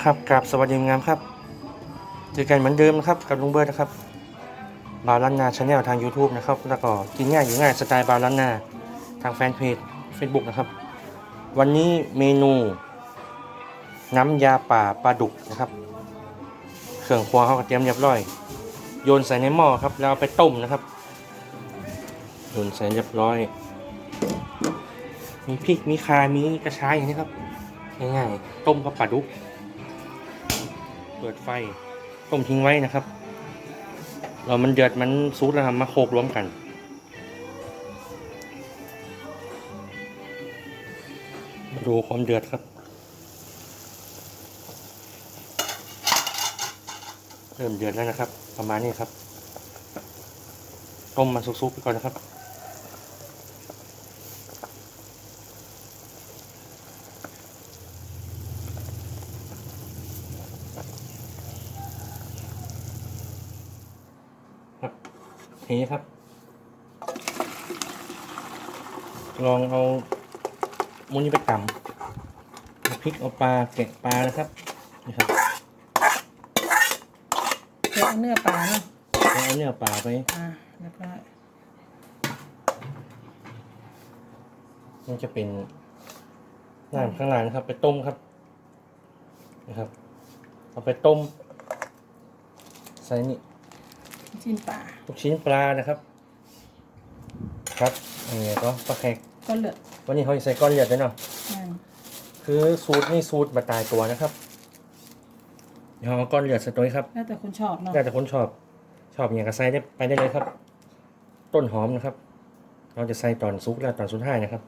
นะครับกราบสวัสดีงามครับ เจอกันเหมือนเดิมนะครับกับลุงเบิร์ดนะครับบาวลันนาชาแนลทาง YouTube นะครับ แล้วก็กินง่ายอยู่ง่ายสไตล์บาวลันนาทางแฟนเพจ Facebook นะครับ วันนี้เมนู น้ำยาป่าปลาดุกนะครับ เครื่องครัวเขาก็เตรียมเรียบร้อย โยนใส่ในหม้อครับ แล้วเอาไปต้มนะครับโยนใส่เรียบร้อย มีพริกมีคามีกระชายอย่างนี้ครับง่ายๆต้มกับปลาดุก เปิดไฟต้มทิ้งไว้นะครับ เรามันเดือดมันซุดแล้วครับมาโขลกรวมกันมาดูความเดือดครับ เริ่มเดือดแล้วนะครับ ประมาณนี้ครับ ต้มมันซุกๆไปก่อนนะครับ นี้ครับ ลองเอามุนนี้ไปตำเอาพริกเอาปลาแกะปลานะครับนี่ครับเดี๋ยวเอาเนื้อปลาเนาะแล้วเอาเนื้อปลาไปอ่าเรียบร้อยมันจะเป็นน้ำข้างล่างนะครับ ไปต้มครับนะครับ เอาไปต้มใส่นี่ ชิ้นปลาลูกชิ้นปลานะครับ ครับอันนี้ก็ปลาแขกก็เลือดวันนี้เขาจะใส่ก้อนเลือดด้วยเนาะนั่นคือสูตรนี่สูตรมาตายตัวนะครับเดี๋ยวเอาก้อนเลือดใส่ตัวนี้ครับแล้วแต่คนชอบเนาะแล้วแต่คนชอบชอบอย่างกระใส่ได้ไปได้เลยครับ ต้นหอมนะครับ เราจะใส่ตอนซุกแล้วตอนสุดท้ายนะครับ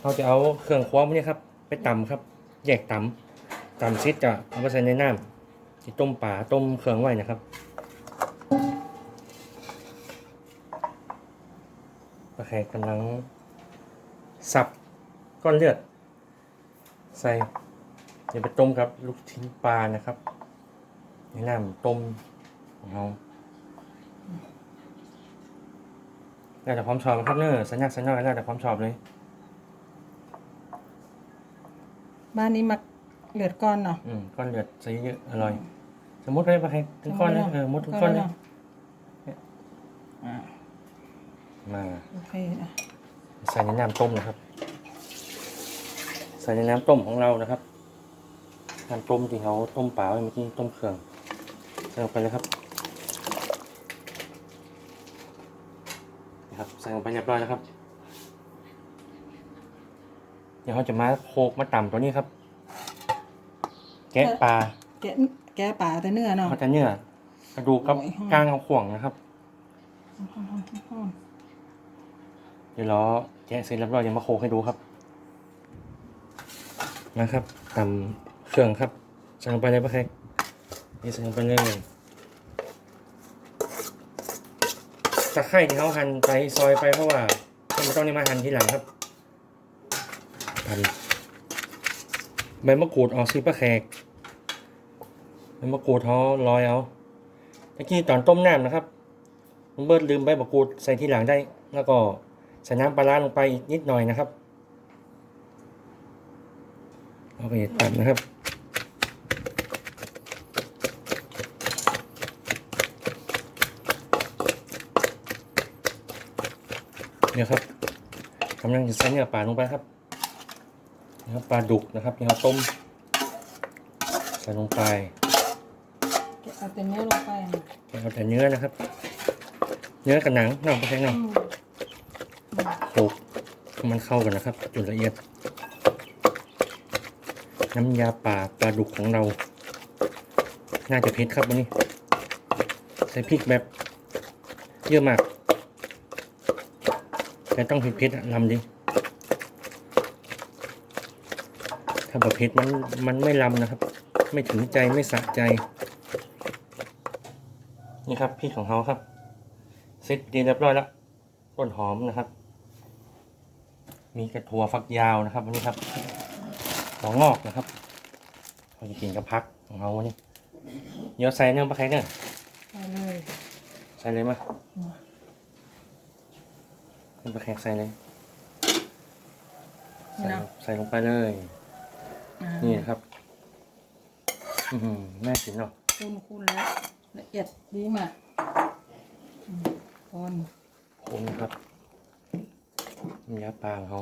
เราจะเอาเครื่องคว้าพวกนี้ครับ ไปตำครับ แยกตำตำซิดจะเอาไปใส่ในน้ำ ที่ต้มป่าต้มเครื่องไว้นะครับปลาแขกกำลัง สับก้อนเลือด ใส่เดี๋ยวไปต้มครับ ลูกชิ้นปลานะครับในน้ำต้มของเราแล้วแต่ความชอบนะครับเนอะสัญญาสัญญาแล้วแต่ความชอบเลย บ้านนี้มักเลือดก้อนเนาะอืมก้อนเลือดใส่เยอะๆอร่อยส มมติเลยปะใครถึงก้อนเลยเออมุดถึงก้อนเลยอ่ามาโอเคนะใส่ในน้ำต้มนะครับ ใส่ในน้ำต้มของเรานะครับน้ำต้มที่เขาต้มเปล่าไว้เมื่อกี้ต้มเครื่องใส่ลงไปเลยครับนะครับใส่ลงไปเรียบร้อยแล้วครับ เดี๋ยวเขาจะมาโคกมาต่ำตัวนี้ครับ แกะปลาแกะ แกะปลาแต่เนื้อเนาะเขาจะเนื้อกระดูกกับกล้างเอาข่วงนะครับ เดี๋ยวล้อแกะเสร็จเรียบร้อยเดี๋ยวมาโคกให้ดูครับ นะครับตำเครื่องครับใส่ลงไปเลยปะแขกนี่ใส่ลงไปเลยตะไคร่ที่เขาหั่นไปซอยไปเพราะว่าเขาไม่ต้องนี่มาหั่นทีหลังครับหั่นใบมะกรูดออกซิปะแขก มะกรูดเขาลอยเอาตะกี้ตอนต้มน้ำนะครับผมเบิดลืมใบมะกรูดใส่ทีหลังได้ แล้วก็ใส่น้ำปลาร้าลงไปนิดหน่อยนะครับเอาไปตัดนะครับเดี๋ยครับกำลังจะใส่เนื้อปลาลงไปครับนะครับปลาดุกนะครับที่เราต้มใส่ลงไป เอาแต่เนื้อลงไปนะเอาแต่เนื้อนะครับ เนื้อกับหนังนอกไปใช้นอกอืมโขลกให้มันเข้ากันนะครับจนละเอียด น้ำยาป่าปลาดุกของเรา น่าจะเผ็ดครับวันนี้ ใส่พริกแบบเยอะมาก แต่ต้องเผ็ดเผ็ดๆอะลำดิถ้าแบบเผ็ดมันมันไม่ลำนะครับ ไม่ถึงใจไม่สะใจ นี่ครับพริกของเขาครับเสร็จดีเรียบร้อยแล้วต้นหอมนะครับ มีกระถั่วฝักยาวนะครับวันนี้ครับหัวงอกนะครับเราจะกินกับพักของเราวันนี้เดี๋ยวใส่เนื้อปลาไข่เนื้อไปเลยใส่เลยมาอืมเนื้อปลาไข่ใส่เลยนี่ใส่เนาะใส่ลงไปเลยอ่านี่นะครับอือหือแม่กินเนาะคูณคูณแล้ว ละเอียดดีมากอืมก้อนคนครับน้ำยาปลาของเขา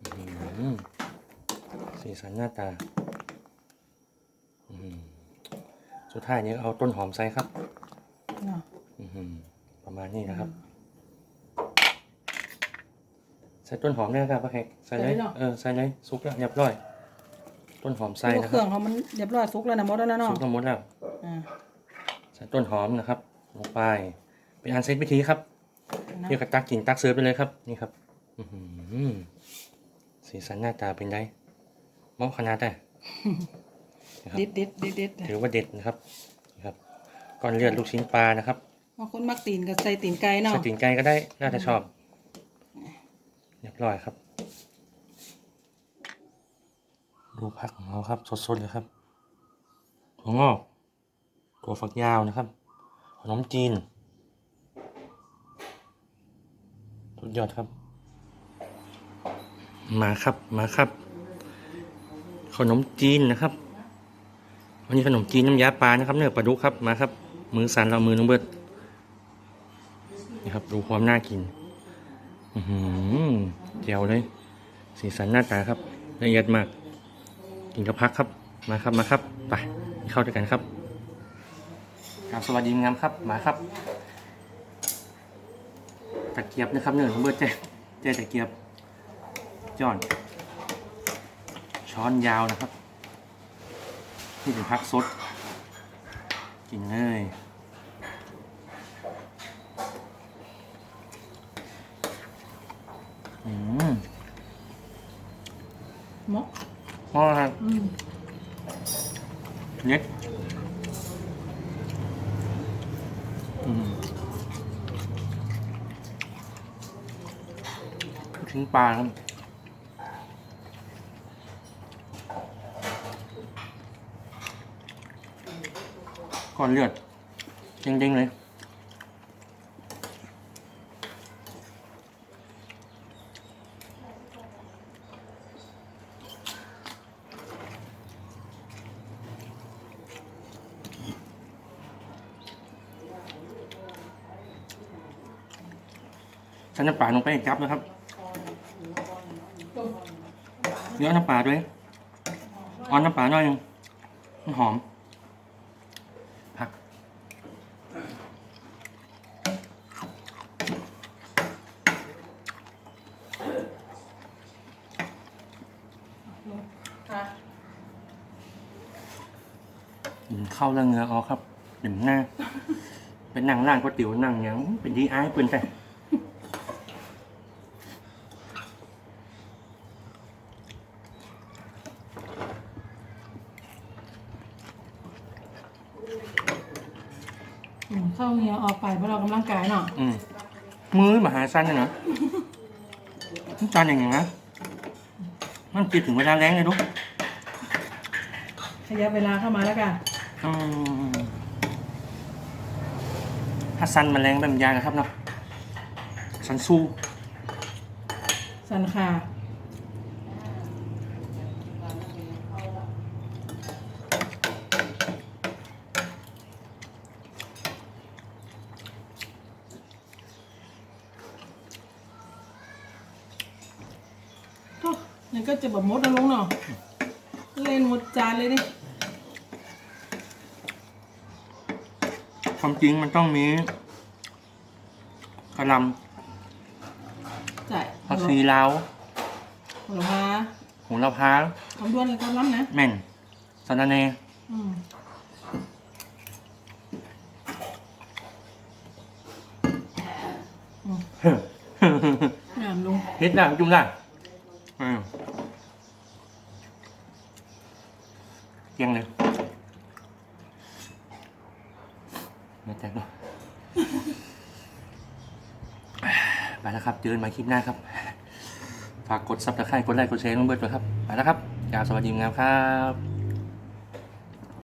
อื้อหือสีสันหน้าตาอื้อหือสุดท้ายนี้เอาต้นหอมใส่ครับ เนาะอื้อหือประมาณนี้นะครับ ใส่ต้นหอมได้ครับป้าแขกใส่เลยเออใส่เลยซุกแล้วเรียบร้อย ต้นหอมใส่ตัวนะเคครื่รัอบงเขามันเรียบร้อยสุกแล้วนะหมดแล้วนะเนาะซุกทั้งหมดแล้ว อ่า ใส่ต้นหอมนะครับลงไปเป็นอันเซตพิธีครับนะเรียกกระตักกินตักเสิร์ฟไปเลยครับ นี่ครับอื้อหือสีสันหน้าตาเป็นไงเหมาะขนาดแต่ดิดดิดดิดดิดถือว่าเด็ดนะครับนี่ครับก้อนเลือดลูกชิ้นปลานะครับบางคนมักตีนกับใส่ตีนไก่เนาะใส่ตีนไก่ก็ได้น่าจะชอบเรียบร้อยครับ ดูผักของเราครับสดๆเลยครับถั่วงอก ถั่วฝักยาวนะครับ ขนมจีน สุดยอดครับ มาครับ มาครับ ขนมจีนนะครับ วันนี้ขนมจีนน้ำยาปลานะครับเนื้อปลาดุกครับ มาครับ มือสันเรามือน้องเบิร์ดนี่ครับ ดูความน่ากิน อือหือเจียวเลย สีสันหน้าตาครับละเอียดมาก กินกับพักครับ มาครับ มาครับ ไป เข้าด้วยกันครับ สวัสดีงามครับมาครับตะเกียบนะครับเนื้อของเบิร์ดเจ๊เจ๊ตะเกียบจอน ช้อนยาวนะครับ นี่เป็นพักสดกินเลยอืมเหมาะพ่อครับอืมเน็ตอืมลูก ชิ้นปลาครับก้อนเลือดเด้งๆเลยใส่น้ำปลาลงไปให้จับนะครับ เยอะน้ำปลาด้วยเออนน้ำปลาหน่อยหนึงมันหอม ผักค่ะกินข้าวแล้วเหงือออกครับเต็มหน้า เป็นนั่งร้านก๋วยเตี๋ยวนั่งหยังเป็นดีไอายเปืนแต่ ข้าเงียออกไปเพราะเรากำลังกายเนาะอืมมือมหาสั้นเลยนะมันจานอย่างไงนะมันคิดถึงเวลาแรงเลยลูกขยับเวลาเข้ามาแล้วกันอืมถ้าสั้นมันแรงแบบยางนะครับเนาะสั้นสู้สันคา โอ้นี่ก็จะแบบมดนะลุงเนาะเล่นหมดจานเลยนี่ความจริงมันต้องมีกระหลใช่ำผักชีลาวหัวละพาโหระพาคำด้วนเลยก็ล้ำนะแม่นสะระแหนอืมอืมงามลุง เฮ็ดได้จุ่มได้อืม เกลียังเลยไม่แตกหรอกไปแล้วครับเจอกันใหม่คลิปหน้าครับ ฝากกดซับสไครต์กดไลค์กดแชร์น้องเบิร์ดด้วยครับไปแล้วครับกล่าวสวัสดีงามครับ